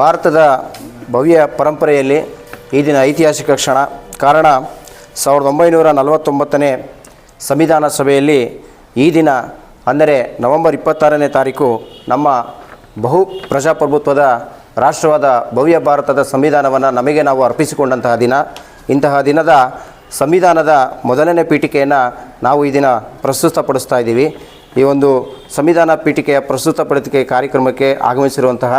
ಭಾರತದ ಭವ್ಯ ಪರಂಪರೆಯಲ್ಲಿ ಈ ದಿನ ಐತಿಹಾಸಿಕ ಕ್ಷಣ. ಕಾರಣ, ಸಾವಿರದ ಒಂಬೈನೂರ ನಲವತ್ತೊಂಬತ್ತನೇ ಸಂವಿಧಾನ ಸಭೆಯಲ್ಲಿ ಈ ದಿನ, ಅಂದರೆ ನವೆಂಬರ್ ಇಪ್ಪತ್ತಾರನೇ ತಾರೀಕು, ನಮ್ಮ ಬಹು ಪ್ರಜಾಪ್ರಭುತ್ವದ ರಾಷ್ಟ್ರವಾದ ಭವ್ಯ ಭಾರತದ ಸಂವಿಧಾನವನ್ನು ನಮಗೆ ನಾವು ಅರ್ಪಿಸಿಕೊಂಡಂತಹ ದಿನ. ಇಂತಹ ದಿನದ ಸಂವಿಧಾನದ ಮೊದಲನೇ ಪೀಠಿಕೆಯನ್ನು ನಾವು ಈ ದಿನ ಪ್ರಸ್ತುತಪಡಿಸ್ತಾ ಇದ್ದೀವಿ. ಈ ಒಂದು ಸಂವಿಧಾನ ಪೀಠಿಕೆಯ ಪ್ರಸ್ತುತ ಪಡಿಕೆ ಕಾರ್ಯಕ್ರಮಕ್ಕೆ ಆಗಮಿಸಿರುವಂತಹ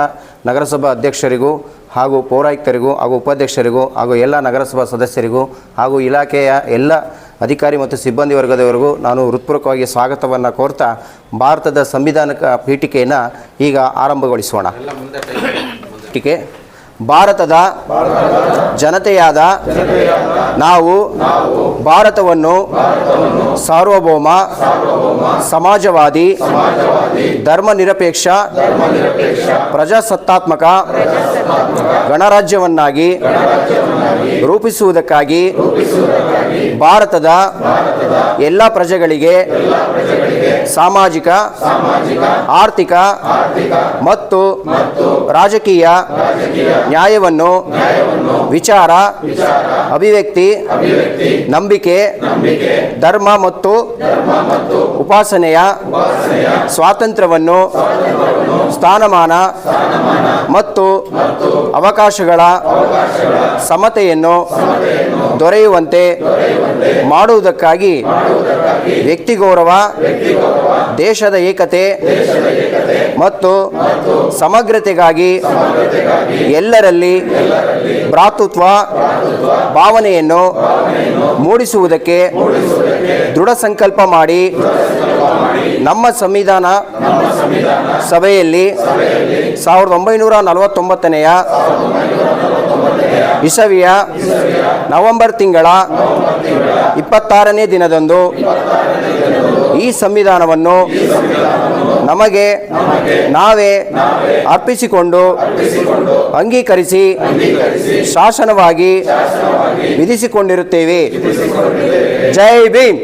ನಗರಸಭಾ ಅಧ್ಯಕ್ಷರಿಗೂ ಹಾಗೂ ಪೌರಾಯುಕ್ತರಿಗೂ ಹಾಗೂ ಉಪಾಧ್ಯಕ್ಷರಿಗೂ ಹಾಗೂ ಎಲ್ಲ ನಗರಸಭಾ ಸದಸ್ಯರಿಗೂ ಹಾಗೂ ಇಲಾಖೆಯ ಎಲ್ಲ ಅಧಿಕಾರಿ ಮತ್ತು ಸಿಬ್ಬಂದಿ ವರ್ಗದವರಿಗೂ ನಾನು ಹೃತ್ಪೂರ್ವಕವಾಗಿ ಸ್ವಾಗತವನ್ನು ಕೋರ್ತಾ ಭಾರತದ ಸಂವಿಧಾನಕ ಪೀಠಿಕೆಯನ್ನು ಈಗ ಆರಂಭಗೊಳಿಸೋಣ. ಪೀಠಿಕೆ. ಭಾರತದ ಜನತೆಯಾದ ನಾವು ಭಾರತವನ್ನು ಸಾರ್ವಭೌಮ ಸಮಾಜವಾದಿ ಧರ್ಮನಿರಪೇಕ್ಷ ಪ್ರಜಾಸತ್ತಾತ್ಮಕ ಗಣರಾಜ್ಯವನ್ನಾಗಿ ರೂಪಿಸುವುದಕ್ಕಾಗಿ ಭಾರತದ ಎಲ್ಲ ಪ್ರಜೆಗಳಿಗೆ ಸಾಮಾಜಿಕ ಆರ್ಥಿಕ ಮತ್ತು ರಾಜಕೀಯ ನ್ಯಾಯವನ್ನು ವಿಚಾರ ಅಭಿವ್ಯಕ್ತಿ ನಂಬಿಕೆ ಧರ್ಮ ಮತ್ತು ಉಪಾಸನೆಯ ಸ್ವಾತಂತ್ರ್ಯವನ್ನು ಸ್ಥಾನಮಾನ ಮತ್ತು ಅವಕಾಶಗಳ ಸಮತೆಯನ್ನು ದೊರೆಯುವಂತೆ ಮಾಡುವುದಕ್ಕಾಗಿ ವ್ಯಕ್ತಿ ಗೌರವ ದೇಶದ ಏಕತೆ ಮತ್ತು ಸಮಗ್ರತೆಗಾಗಿ ಎಲ್ಲರಲ್ಲಿ ಭ್ರಾತೃತ್ವ, ಭಾವನೆಯನ್ನು ಮೂಡಿಸುವುದಕ್ಕೆ ದೃಢ ಸಂಕಲ್ಪ ಮಾಡಿ ನಮ್ಮ ಸಂವಿಧಾನ ಸಭೆಯಲ್ಲಿ ಸಾವಿರದ ಒಂಬೈನೂರ ನಲವತ್ತೊಂಬತ್ತನೆಯ ಇಸವಿಯ ನವೆಂಬರ್ ತಿಂಗಳ ಇಪ್ಪತ್ತಾರನೇ ದಿನದಂದು ಈ ಸಂವಿಧಾನವನ್ನು ನಮಗೆ ನಾವೇ ಅರ್ಪಿಸಿಕೊಂಡು ಅಂಗೀಕರಿಸಿ ಶಾಸನವಾಗಿ ವಿಧಿಸಿಕೊಂಡಿರುತ್ತೇವೆ. ಜೈ ಭೀಮ್.